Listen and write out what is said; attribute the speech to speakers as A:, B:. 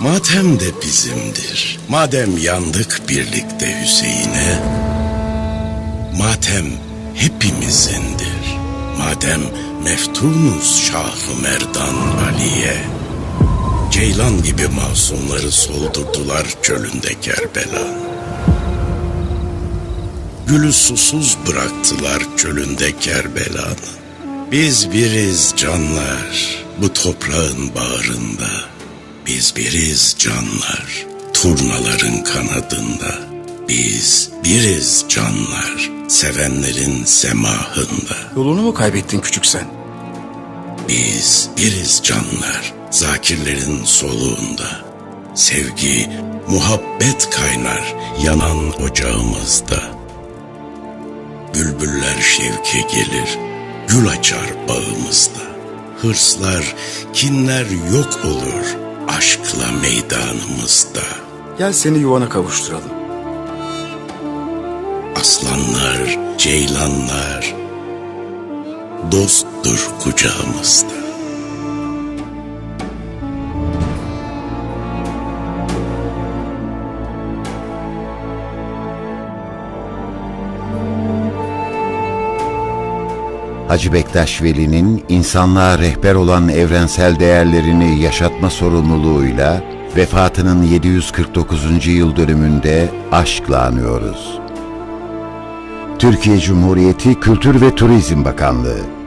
A: Matem de bizimdir. Madem yandık birlikte Hüseyin'e, matem hepimizindir. Madem meftunuz Şah-ı Merdan Ali'ye, Ceylan gibi masumları soldurdular çölünde Kerbela. Gülü susuz bıraktılar çölünde Kerbela'nın. Biz biriz canlar bu toprağın bağrında. Biz biriz canlar turnaların kanadında. Biz biriz canlar sevenlerin semahında.
B: Yolunu mu kaybettin küçük sen?
A: Biz biriz canlar zakirlerin soluğunda. Sevgi, muhabbet kaynar yanan ocağımızda. Bülbüller şevke gelir, gül açar bağımızda. Hırslar, kinler yok olur aşkla meydanımızda.
B: Gel seni yuvana kavuşturalım.
A: Aslanlar, ceylanlar dosttur kucağımızda.
C: Hacı Bektaş Veli'nin insanlığa rehber olan evrensel değerlerini yaşatma sorumluluğuyla vefatının 749. yıl dönümünde aşkla anıyoruz. Türkiye Cumhuriyeti Kültür ve Turizm Bakanlığı